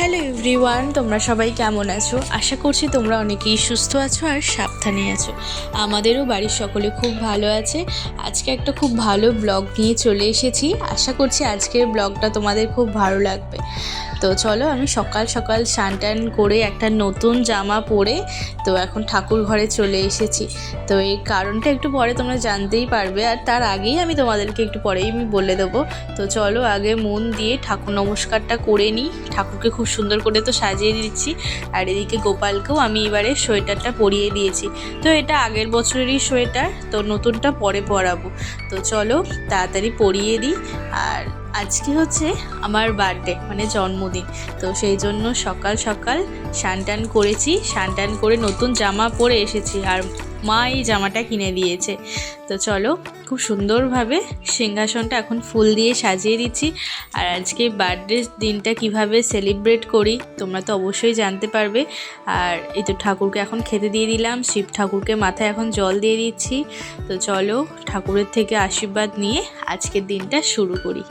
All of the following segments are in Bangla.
হ্যালো এভরিওয়ান, তোমরা সবাই কেমন আছো? আশা করছি তোমরা অনেকেই সুস্থ আছো আর সাবধানে আছো। আমাদেরও বাড়ির সকলে খুব ভালো আছে। আজকে একটা খুব ভালো ব্লগ নিয়ে চলে এসেছি। আশা করছি আজকের ব্লগটা তোমাদের খুব ভালো লাগবে। তো চলো আমি সকাল সকাল স্নান টান করে একটা নতুন জামা পরে তো এখন ঠাকুর ঘরে চলে এসেছি। তো এই কারণটা একটু পরে তোমরা জানতেই পারবে আর তার আগেই আমি তোমাদেরকে একটু পরেই আমি বলে দেবো। তো চলো আগে মন দিয়ে ঠাকুর নমস্কারটা করে নিই। ঠাকুরকে খুব সুন্দর করে তো সাজিয়ে দিচ্ছি আর এদিকে গোপালকেও আমি এবারে সোয়েটারটা পরিয়ে দিয়েছি। তো এটা আগের বছরেরই সোয়েটার, তো নতুনটা পরে পরাবো। তো চলো তাড়াতাড়ি পরিয়ে দিই আর আজকে হচ্ছে আমার বার্থডে মানে জন্মদিন। তো সেই জন্য সকাল সকাল টান করেছি টান করে নতুন জামা পরে এসেছি। আর মা এই জামাটা কিনে দিয়েছে। তো চলো, খুব সুন্দরভাবে সিংহাসনটা এখন ফুল দিয়ে সাজিয়ে দিচ্ছি। আর আজকে বার্থডে দিনটা কীভাবে সেলিব্রেট করি, তোমরা তো অবশ্যই জানতে পারবে। আর এই তো ঠাকুরকে এখন খেতে দিয়ে দিলাম, শিব ঠাকুরকে মাথায় এখন জল দিয়ে দিচ্ছি। তো চলো, ঠাকুরের থেকে আশীর্বাদ নিয়ে আজকের দিনটা শুরু করি।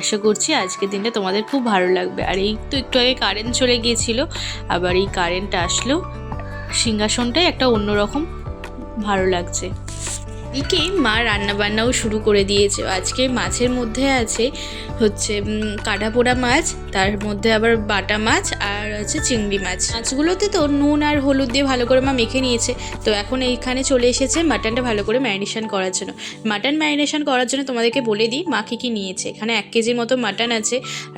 আশা করছি আজকের দিনটা তোমাদের খুব ভালো লাগবে। আর এই তো একটু আগে কারেন্ট চলে গিয়েছিল, আবার এই কারেন্ট আসলো, সিংহাসনটাই একটা অন্যরকম ভালো লাগছে। এদিকে মা রান্নাবান্নাও শুরু করে দিয়েছে। আজকে মাছের মধ্যে আছে হচ্ছে কাটা পোড়া মাছ, তার মধ্যে আবার বাটা মাছ আর হচ্ছে চিংড়ি মাছ। মাছগুলোতে তো নুন আর হলুদ দিয়ে ভালো করে মা মেখে নিয়েছে। তো এখন এইখানে চলে এসেছে মাটনটা ভালো করে ম্যারিনেশন করার জন্য। মাটন ম্যারিনেশন করার জন্য তোমাদেরকে বলে দিই, মা কী কী নিয়েছে। এখানে এক কেজির মতো মাটন আছে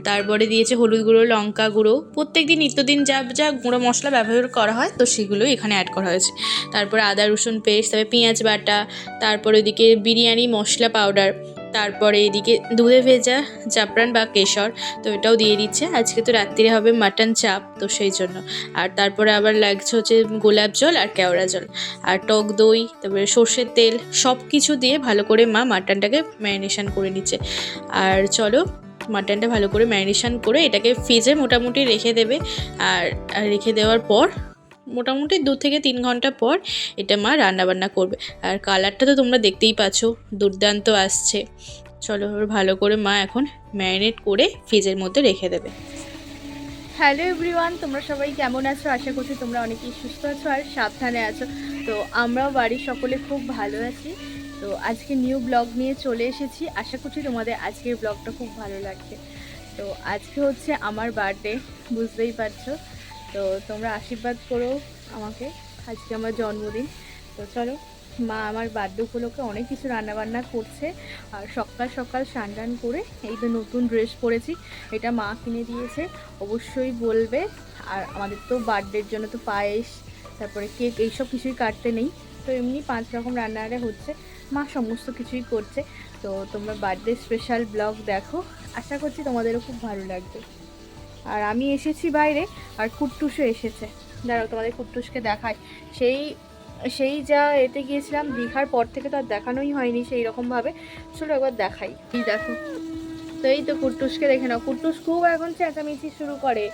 তারপরে দিয়েছে হলুদ গুঁড়ো, লঙ্কা গুঁড়ো। প্রত্যেক দিন নিত্যদিন যা যা গুঁড়ো মশলা ব্যবহার করা হয়, তো সেগুলোই এখানে অ্যাড করা হয়েছে। তারপরে আদা রসুন পেস্ট, তারপরে পেঁয়াজ বাটা তারপরে ওদিকে বিরিয়ানি, মশলা পাউডার তারপরে এদিকে দুধে ভেজা জাফরান বা কেশর, তো এটাও দিয়ে দিচ্ছে। আজকে তো রাত্রিরে হবে মাটন চাপ তো সেই জন্য। আর তারপরে আবার লাগছে হচ্ছে গোলাপ জল আর কেওড়া জল। আর টক দই, তারপরে সর্ষের তেল সব কিছু দিয়ে ভালো করে মা মাটনটাকে ম্যারিনেশন করে নিচ্ছে। আর চলো মাটনটা ভালো করে ম্যারিনেশন করে এটাকে ফ্রিজে মোটামুটি রেখে দেবে। আর আর রেখে দেওয়ার পর মোটামুটি দু থেকে তিন ঘণ্টা পর এটা মা রান্নাবান্না করবে। আর কালারটা তো তোমরা দেখতেই পাচ্ছ, দুর্দান্ত আসছে। চলো ভালো করে মা এখন ম্যারিনেট করে ফ্রিজের মধ্যে রেখে দেবে। হ্যালো এভরিওয়ান, তোমরা সবাই কেমন আছো? আশা করছি তোমরা অনেকেই সুস্থ আছো আর সাবধানে আছো। তো আমরাও বাড়ির সকলে খুব ভালো আছি। তো আজকে নিউ ব্লগ নিয়ে চলে এসেছি। আশা করছি তোমাদের আজকের ব্লগটা খুব ভালো লাগছে তো আজকে হচ্ছে আমার বার্থডে, বুঝতেই পারছ। তো তোমরা আশীর্বাদ করো আমাকে। আজকে আমার জন্মদিন। তো চলো, মা আমার বার্থডে উপলক্ষে অনেক কিছু রান্নাবান্না করছে আর সকাল সকাল স্নান টান করে এই তো নতুন ড্রেস পরেছি, এটা মা কিনে দিয়েছে। অবশ্যই বলবে। আর আমাদের তো বার্থডের জন্য তো পায়েস, তারপরে কেক, এইসব কিছুই কাটতে নেই। তো এমনি পাঁচ রকম রান্নারে হচ্ছে। মা সমস্ত কিছুই করছে। তো তোমরা বার্থডে স্পেশাল ব্লগ দেখো। আশা করছি তোমাদেরও খুব ভালো লাগবে। আর আমি এসেছি বাইরে, আর কুট্টুসও এসেছে। দাঁড়াও, তোমাদের কুট্টুসকে দেখায় সেই সেই যা এতে গিয়েছিলাম, দীঘার পর থেকে তো আর দেখানোই হয়নি সেই রকমভাবে। চলো একবার দেখাই। এই দেখো। তো এই তো কুট্টুসকে দেখে নাও। কুট্টুস খুব এখন চেঁচামেচি শুরু করে,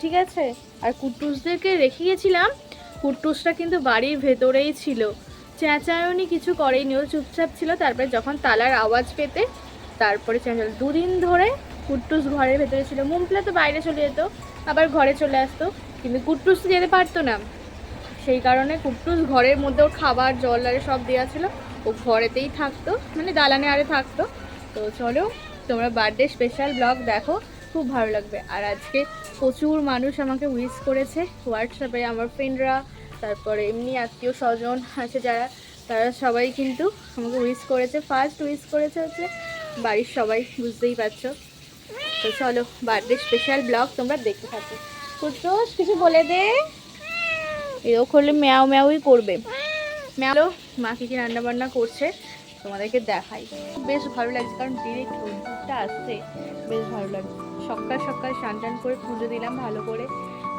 ঠিক আছে? আর কুট্টুসদেরকে রেখে গেছিলাম কুট্টুসটা কিন্তু বাড়ির ভেতরেই ছিল। চেঁচায়নি, কিছু করেনি ও চুপচাপ ছিল। তারপরে যখন তালার আওয়াজ পেতে, তারপরে চেঁচাল। দুদিন ধরে কুট্টুস ঘরের ভেতরে ছিল। মুমফলা তো বাইরে চলে যেত, আবার ঘরে চলে আসতো। কিন্তু কুট্টুস তো যেতে পারতো না। সেই কারণে কুট্টুস ঘরের মধ্যে ওর খাবার, জল, আরে সব দেওয়া ছিল। ও ঘরেতেই থাকতো মানে দালানে আরে থাকতো। তো চলো, তোমরা বার্থডে স্পেশাল ব্লগ দেখো, খুব ভালো লাগবে। আর আজকে প্রচুর মানুষ আমাকে উইশ করেছে হোয়াটসঅ্যাপে আমার ফ্রেন্ডরা তারপরে এমনি আত্মীয় স্বজন আছে যারা, তারা সবাই কিন্তু আমাকে উইশ করেছে। ফার্স্ট উইশ করেছে হচ্ছে বাড়ির সবাই, বুঝতেই পারছ। তো চলো বার্থডে স্পেশাল ব্লগ তোমরা দেখতে থাকো। কুট্টুস কিছু বলে দে। এও করলে ম্যাও ম্যাওই করবে। ম্যাও মা কি কী রান্না বান্না করছে? তোমাদেরকে দেখাই। বেশ ভালো লাগছে, কারণ ডিরেক্ট রোদ্দুরটা আসছে। বেশ ভালো লাগছে। সকাল সকাল স্নান টান করে পুজো দিলাম ভালো করে।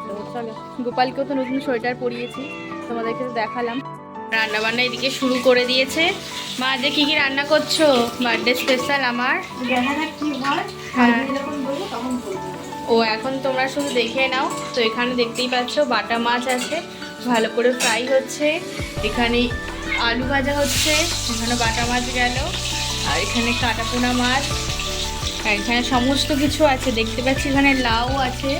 তো চলো, গোপালকেও তো নতুন সোয়েটার পরিয়েছি। তোমাদেরকে দেখালাম। রান্না বান্না এদিকে শুরু করে দিয়েছে। মা যে কী কী রান্না করছ? বার্থডে স্পেশাল আমার। হ্যাঁ? ও এখন তোমরা শুধু দেখে নাও। তো এখানে দেখতেই পাচ্ছ বাটা মাছ আছে। ভালো করে ফ্রাই হচ্ছে। এখানে আলু ভাজা হচ্ছে। এখানে বাটা মাছ গেল। আর এখানে কাটা পোনা মাছ। আর এখানে সমস্ত কিছু আছে। দেখতে পাচ্ছি এখানে লাউ আছে।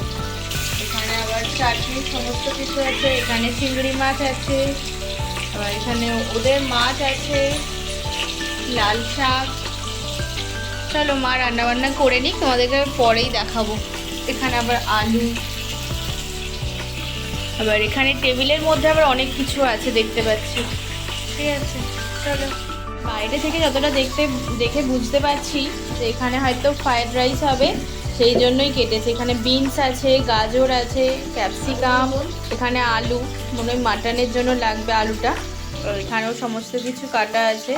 এখানে আবার চাটনি সমস্ত কিছু আছে। এখানে চিংড়ি মাছ আছে। এখানে ওদের মাছ আছে, লাল শাক। চলো মা রান্না বান্না করে নিক, তোমাদেরকে পরেই দেখাবো। এখানে আবার আলু। আবার এখানে টেবিলের মধ্যে আবার অনেক কিছু আছে, দেখতে পাচ্ছি। ঠিক আছে, চলো। বাইরে থেকে যতটা দেখতে, দেখে বুঝতে পারছি যে এখানে হয়তো ফ্রায়েড রাইস হবে। সেই জন্যই কেটেছে। এখানে বিনস আছে, গাজর আছে ক্যাপসিকাম এখানে আলু। মনে হয় মাটনের জন্য লাগবে আলুটা। এখানেও সমস্ত কিছু কাটা আছে।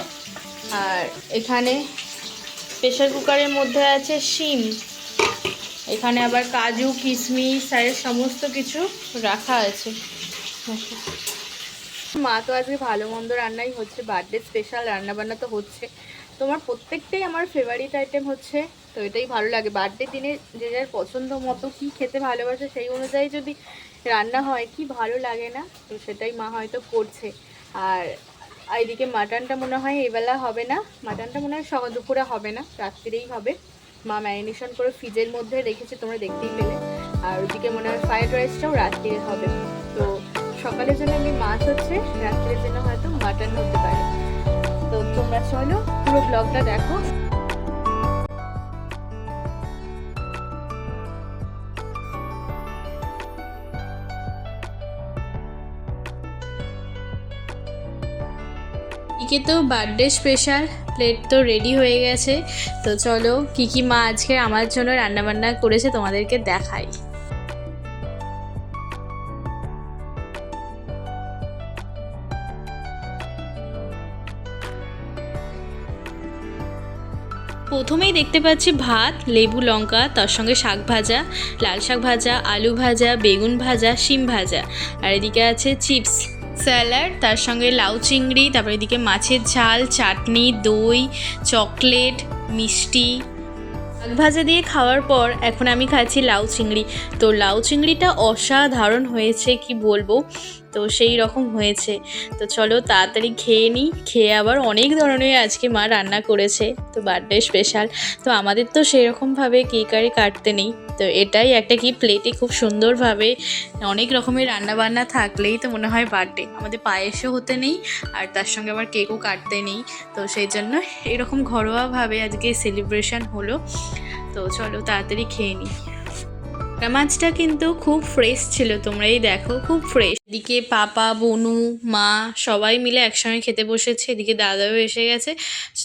আর এখানে প্রেশার কুকারের মধ্যে আছে শিম। এখানে আবার কাজু, কিশমিশ, আর সমস্ত কিছু রাখা আছে। মা তো আজকে ভালো মন্দ রান্নাই হচ্ছে। বার্থডে স্পেশাল রান্না বান্না তো হচ্ছে। তোমার প্রত্যেকটাই আমার ফেভারিট আইটেম হচ্ছে, তো এটাই ভালো লাগে। বার্থডে দিনে যে যার পছন্দ মতো কী খেতে ভালোবাসে সেই অনুযায়ী যদি রান্না হয়, কি ভালো লাগে না? তো সেটাই মা হয়তো করছে। আর এইদিকে মাটনটা মনে হয় এবেলা হবে না। মাটনটা মনে হয় সকাল দুপুরে হবে না, রাত্রিরেই হবে। মা ম্যারিনেশন করে ফ্রিজের মধ্যে রেখেছে, তোমরা দেখতেই পেলে। আর ওদিকে মনে হয় ফ্রাইড রাইসটাও রাত্রিরে হবে। তো সকালের জন্য আমি মাছ হচ্ছে, রাত্রের জন্য হয়তো মাটন হতে পারে। তোমরা চলো, পুরো ব্লগটা দেখো। এদিকে তো বার্থডে স্পেশাল প্লেট তো রেডি হয়ে গেছে। তো চলো, কী কী মা আজকে আমার জন্য রান্নাবান্না করেছে তোমাদেরকে দেখাই। প্রথমেই দেখতে পাচ্ছি ভাত, লেবু, লঙ্কা, তার সঙ্গে শাক ভাজা, লাল শাক ভাজা, আলু ভাজা, বেগুন ভাজা, শিম ভাজা। আর এদিকে আছে চিপস, স্যালাড, তার সঙ্গে লাউ চিংড়ি, তারপর এদিকে মাছের ঝাল, চাটনি, দই, চকলেট, মিষ্টি। শাক ভাজা দিয়ে খাওয়ার পর এখন আমি খাচ্ছি লাউ চিংড়ি। তো লাউ চিংড়িটা অসাধারণ হয়েছে, কি বলব? তো সেই রকম হয়েছে। তো চলো তাড়াতাড়ি খেয়ে নিই খেয়ে আবার অনেক ধরনের আজকে মা রান্না করেছে। তো বার্থডে স্পেশাল তো আমাদের তো সেরকমভাবে কেক আরে কাটতে নেই। তো এটাই একটা কি প্লেটে খুব সুন্দরভাবে অনেক রকমের রান্না বান্না থাকলেই তো মনে হয় বার্থডে আমাদের পায়েসও হতে নেই আর তার সঙ্গে আবার কেকও কাটতে নেই। তো সেই জন্য এরকম ঘরোয়াভাবে আজকে সেলিব্রেশন হলো। তো চলো তাড়াতাড়ি খেয়ে নিই মাছটা কিন্তু খুব ফ্রেশ ছিল তোমরাই দেখো, খুব ফ্রেশ এদিকে পাপা, বনু, মা সবাই মিলে একসঙ্গে খেতে বসেছে, এদিকে দাদাও এসে গেছে।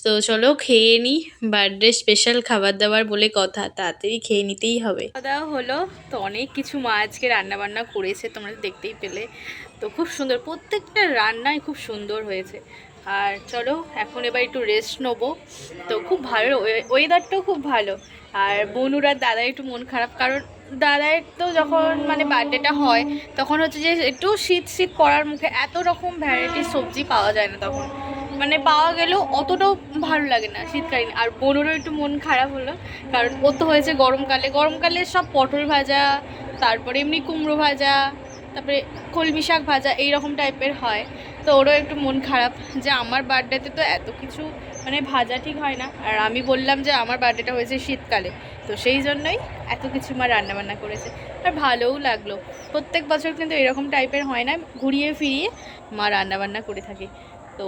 তো চলো খেয়ে নিই বার্থডে স্পেশাল খাবার দাবার বলে কথা, তাড়াতাড়ি খেয়ে নিতেই হবে। দাওয়া হলো, তো অনেক কিছু মা আজকে রান্না বান্না করেছে, তোমরা দেখতেই পেলে। তো খুব সুন্দর, প্রত্যেকটা রান্নাই খুব সুন্দর হয়েছে। আর চলো, এখন এবার একটু রেস্ট নেব। তো খুব ভালো ওয়েদারটাও খুব ভালো। আর বনুর দাদা একটু মন খারাপ, কারণ দাদার তো যখন মানে বার্থডেটা হয়, তখন হচ্ছে যে একটু শীত শীত করার মুখে এত রকম ভ্যারাইটির সবজি পাওয়া যায় না তখন। মানে পাওয়া গেলেও অতটাও ভালো লাগে না শীতকালীন। আর বোনেরও একটু মন খারাপ হলো, কারণ ও তো হয়েছে গরমকালে। গরমকালে সব পটল ভাজা, তারপরে এমনি কুমড়ো ভাজা, তারপরে কলমি শাক ভাজা এই রকম টাইপের হয়। তো ওরও একটু মন খারাপ যে আমার বার্থডেতে তো এত কিছু মানে ভাজা ঠিক হয় না। আর আমি বললাম যে আমার বার্থডেটা হয়েছে শীতকালে, তো সেই জন্যই এত কিছু মা রান্নাবান্না করেছে। আর ভালোও লাগল। প্রত্যেক বছর কিন্তু এরকম টাইপের হয় না, ঘুরিয়ে ফিরিয়ে মা রান্নাবান্না করে থাকে। তো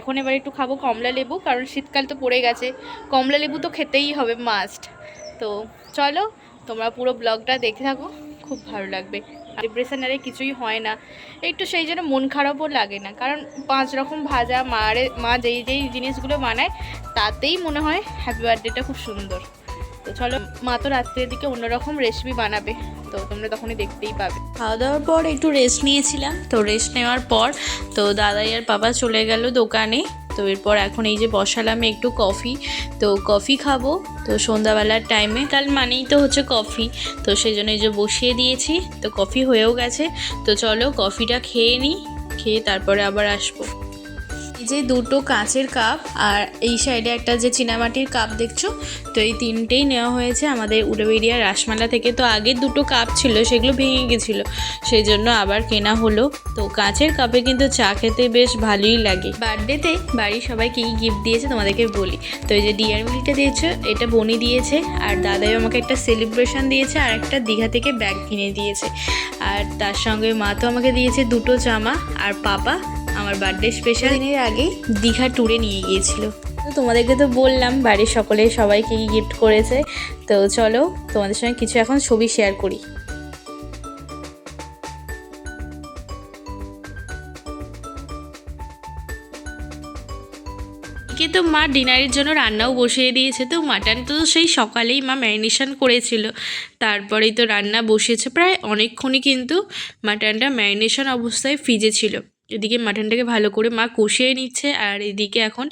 এখন এবার একটু খাব কমলা লেবু, কারণ শীতকাল তো পড়ে গেছে। কমলা লেবু তো খেতেই হবে মাস্ট তো চলো, তোমরা পুরো ব্লগটা দেখে থাকো, খুব ভালো লাগবে। ডিপ্রেশন আরে কিছুই হয় না। একটু সেই জন্য মন খারাপও লাগে না। কারণ পাঁচ রকম ভাজা মারে মা যেই যেই জিনিসগুলো বানায়, তাতেই মনে হয় হ্যাপি বার্থডেটা খুব সুন্দর। তো চলো, মা তো রাত্রের দিকে অন্যরকম রেসিপি বানাবে। তো তোমরা তখনই দেখতেই পাবে। খাওয়া দাওয়ার পর একটু রেস্ট নিয়েছিলাম। তো রেস্ট নেওয়ার পর, তো দাদাই আর বাবা চলে গেল দোকানে। তো এরপর এখন এই যে বসালাম একটু কফি, তো কফি খাব। তো সন্ধ্যাবেলার টাইমে কাল মানেই তো হচ্ছে কফি। তো সেই জন্য এই যে বসিয়ে দিয়েছি, তো কফি হয়েও গেছে। তো চলো কফিটা খেয়ে নিই, খেয়ে তারপরে আবার আসব। যে দুটো কাঁচের কাপ আর এই সাইডে একটা যে চীনামাটির কাপ দেখছ, তো এই তিনটেই নেওয়া হয়েছে আমাদের উড়োবেরিয়া রাসমেলা থেকে। তো আগের দুটো কাপ ছিল, সেগুলো ভেঙে গেছিল, সেই জন্য আবার কেনা হলো। তো কাঁচের কাপে কিন্তু চা খেতে বেশ ভালোই লাগে। বার্থডেতে বাড়ির সবাই কী গিফট দিয়েছে তোমাদেরকে বলি। তো এই যে ডিয়ার মিলিটা দিয়েছে, এটা বনি দিয়েছে, আর দাদাই আমাকে একটা সেলিব্রেশন দিয়েছে, আর একটা দীঘা থেকে ব্যাগ কিনে দিয়েছে। আর তার সঙ্গে মা তো আমাকে দিয়েছে দুটো জামা, আর পাপা আমার বার্থডে স্পেশাল দিনের আগে দীঘা ট্যুরে নিয়ে গিয়েছিল। তো তোমাদেরকে তো বললাম বাড়ির সকলে সবাই কী গিফট করেছে। তো চলো তোমাদের সঙ্গে কিছু এখন ছবি শেয়ার করি। এদিকে তো মা ডিনারের জন্য রান্নাও বসিয়ে দিয়েছে তো মাটন তো সেই সকালেই মা ম্যারিনেশন করেছিল। তারপরেই তো রান্না বসিয়েছে প্রায় অনেকক্ষণই কিন্তু মাটনটা ম্যারিনেশন অবস্থায় ফ্রিজে ছিল। এদিকে মাটনটাকে ভালো করে মা কষিয়ে নিচ্ছে আর এদিকে এখন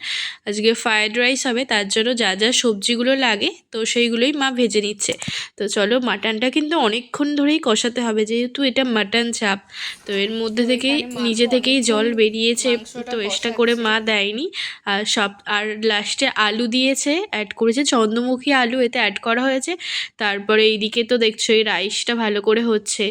আজকে ফ্রায়েড রাইস হবে তার জন্য যা যা সবজিগুলো লাগে তো সেইগুলোই মা ভেজে নিচ্ছে। তো চলো মাটনটা কিন্তু অনেকক্ষণ ধরেই কষাতে হবে যেহেতু এটা মাটন চাপ তো এর মধ্যে থেকেই নিজে থেকেই জল বেরিয়েছে তো এক্সট্রা করে মা দেয়নি। আর সব আর লাস্টে আলু দিয়েছে অ্যাড করেছে চন্দ্রমুখী আলু এতে অ্যাড করা হয়েছে। তারপরে এইদিকে তো দেখছ এই রাইসটা ভালো করে হচ্ছে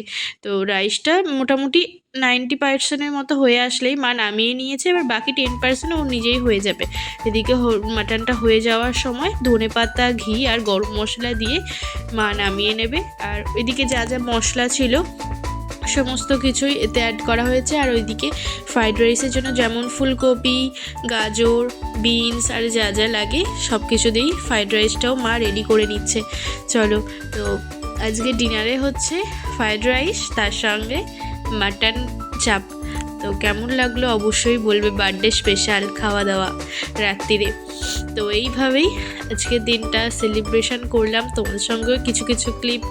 তো রাইসটা মোটামুটি নাইনটি পার্সেন্টের মতো হয়ে আসলেই মা নামিয়ে নিয়েছে, এবার বাকি টেন পার্সেন্ট ও নিজেই হয়ে যাবে। এদিকে মাটনটা হয়ে যাওয়ার সময় ধনে পাতা, ঘি আর গরম মশলা দিয়ে মা নামিয়ে নেবে। আর এদিকে যা যা মশলা ছিল, সমস্ত কিছুই এতে অ্যাড করা হয়েছে। আর ওইদিকে ফ্রাইড রাইসের জন্য যেমন ফুলকপি, গাজর বিনস আর যা যা লাগে সব কিছু দিয়েই ফ্রাইড রাইসটাও মা রেডি করে নিচ্ছে। চলো, তো আজকে ডিনারে হচ্ছে ফ্রাইড রাইস তার সঙ্গে মাটন চাপ। তো কেমন লাগল অবশ্যই বলবে বার্থডে স্পেশাল খাওয়া দাওয়া রাত্রিরে। তো এইভাবেই আজকের দিনটা সেলিব্রেশন করলাম। তোমাদের সঙ্গেও কিছু কিছু ক্লিপ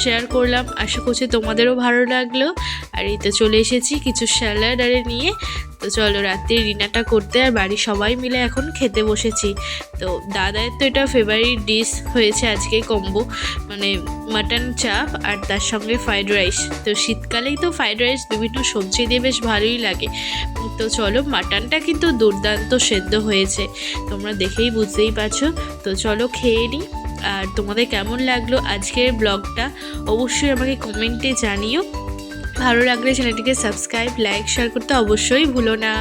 শেয়ার করলাম। আশা করছি তোমাদেরও ভালো লাগল। আর এই তো চলে এসেছি কিছু স্যালাড আরে নিয়ে। তো চলো রাত্রির ডিনারটা করতে আর বাড়ির সবাই মিলে এখন খেতে বসেছি। তো দাদার তো এটা ফেভারিট ডিশ হয়েছে আজকে কম্বো মানে মাটন চাপ আর তার সঙ্গে ফ্রাইড রাইস তো শীতকালেই তো ফ্রাইড রাইস বিভিন্ন সবজি দিয়ে বেশ ভালোই লাগে। তো চলো মাটনটা কিন্তু দুর্দান্ত সেদ্ধ হয়েছে, তোমরা দেখেই বুঝতেই পারছ। তো চলো খেয়ে নিই আর তোমাদের কেমন লাগল আজকের ব্লগটা অবশ্যই আমাকে কমেন্টে জানিও। ভালো লাগলে চ্যানেলটিকে সাবস্ক্রাইব লাইক শেয়ার করতে অবশ্যই ভুলো না।